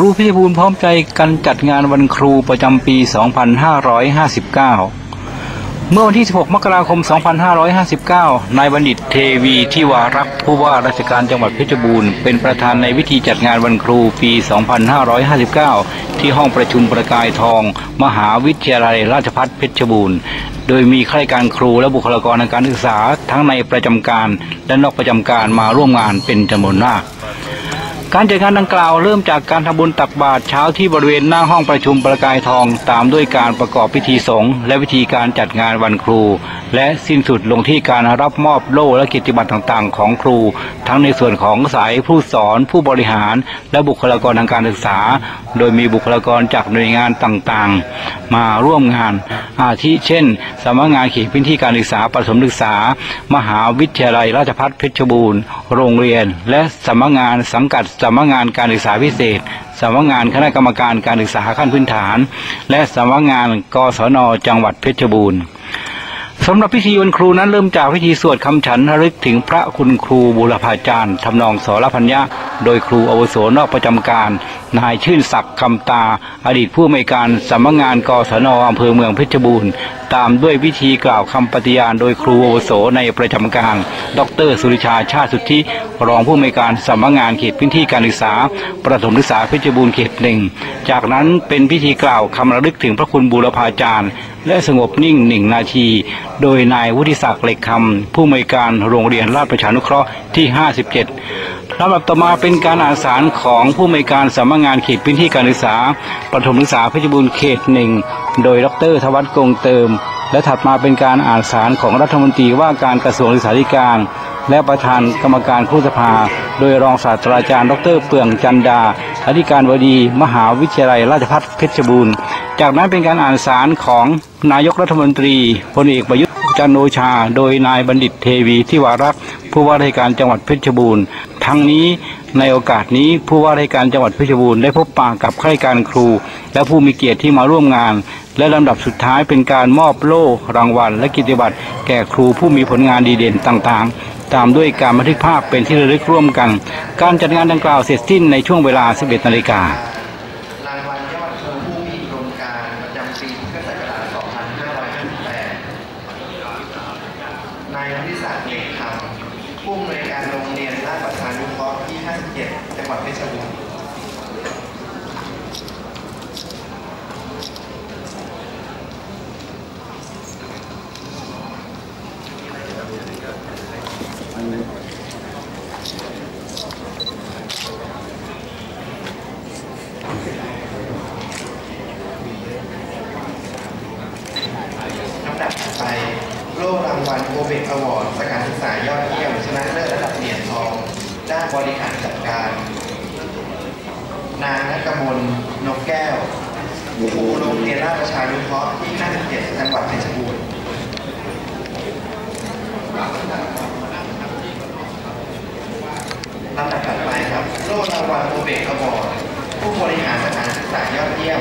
รูพิบูลพร้อมใจกันจัดงานวันครูประจำปี 2559 เมื่อวันที่ 16 มกราคม 2559 นายบัณฑิตเทวีที่วารักผู้ว่าราชการจังหวัดเพชรบูรณ์เป็นประธานในพิธีจัดงานวันครูปี 2559 ที่ห้องประชุมประกายทอง มหาวิทยาลัยราชภัฏเพชรบูรณ์โดยมีข้าราชการครูและบุคลากรทางการศึกษาทั้งในประจำการและนอกประจำการมาร่วมงานเป็นจำนวนมาก การจัดงานดังกล่าวเริ่มจากการทำบุญตักบาตรเช้าที่บริเวณหน้าห้องประชุมประกายทอง ตามด้วยการประกอบพิธีสงฆ์และวิธีการจัดงานวันครู และสิ้นสุดลงที่การรับมอบโล่และกิตติบัตรต่างๆ ของครู ทั้งในส่วนของสายผู้สอน ผู้บริหาร และบุคลากรทางการศึกษา โดยมีบุคลากรจากหน่วยงานต่างๆ มาร่วมงาน อาทิเช่นสำนักงานเขตพื้นที่การศึกษาประถมศึกษา มหาวิทยาลัยราชภัฏเพชรบูรณ์ โรงเรียน และสำนักงานสังกัดสำนักงานการศึกษาพิเศษสำนักงานคณะกรรมการการศึกษาขั้นพื้นฐาน และสำนักงานกศนจังหวัดเพชรบูรณ์สำหรับพิธีวันครูนั้นเริ่มจากพิธีสวดคำฉันระลึกถึงพระคุณครูบุรพาจารย์ทำนองสรพัญญะ โดยครูอาวุโสนอกประจำการ นายชื่นศักดิ์คำตา อดีตผู้อำนวยการสำนักงานกศนอำเภอเมืองเพชรบูรณ์ ตามด้วยพิธีกล่าวคำปฏิญาณโดยครูอาวุโสในประจำการ ดร สุริชาชาติสุทธิรองผู้อำนวยการสำนักงานเขตพื้นที่การศึกษา ประถมศึกษาเพชรบูรณ์เขตหนึ่งจากนั้นเป็นพิธีกล่าวคำระลึกถึงพระคุณบูรพาจารย์และสงบนิ่งหนึ่งนาที โดยนายวุฒิศักดิ์เหล็กคำผู้อำนวยการโรงเรียนราชประชานุเคราะห์ที่ 57 ลำดับต่อมาเป็นการอ่านสารของผู้อำนวยการสำนักงานเขตพื้นที่การศึกษาประถมศึกษาเพชรบูรณ์เขตหนึ่งโดยดรธวัฒน์กงเติม และถัดมาเป็นการอ่านสารของรัฐมนตรีว่าการกระทรวงศึกษาธิการ และประธานกรรมการครุสภา โดยรองศาสตราจารย์ ดรเปื่องจันดาอธิการบดี มหาวิทยาลัยราชภัฏเพชรบูรณ์ จากนั้นเป็นการอ่านสารของนายกรัฐมนตรีพลเอกประยุทธ์ จันทร์โอชา โดยนายบัณฑิตเทวีที่วารักษ์ผู้ว่าราชการจังหวัดเพชรบูรณ์ ทั้งนี้ในโอกาสนี้ผู้ว่าราชการจังหวัดเพชรบูรณ์ได้พบปะกับข้าราชการครู และผู้มีเกียรติที่มาร่วมงาน และลำดับสุดท้ายเป็นการมอบโล่รางวัล และกิตติบัตรแก่ครูผู้มีผลงานดีเด่นต่างๆ ตามด้วยการบันทึกภาพเป็นที่ระลึกร่วมกัน การจัดงานดังกล่าวเสร็จสิ้นในช่วงเวลา 11นาฬิกา รางวัลยอดครูผู้มีโครงการประจำปีพุทธศักราช 2558 นายวิศักดิ์เหล็กคำผู้อำนวยการโรงเรียนราชประชานุเคราะห์ที่ 57 จังหวัดเพชรบูรณ์ลำดับไป โล่รางวัลโอเบกอวอร์ดสการศึกษายอดเยี่ยมชนะเลิศระดับเหรียญทอง ด้านบริหารจัดการ นางนักมลนกแก้วครูโรงเรียนราชประชานุเคราะห์ที่ 57 จังหวัดเพชรบูรณ์ลำดับถัดไปครับโล่รางวัลโอเบกอวอร์ดผู้บริหารสถานศึกษายอดเยี่ยม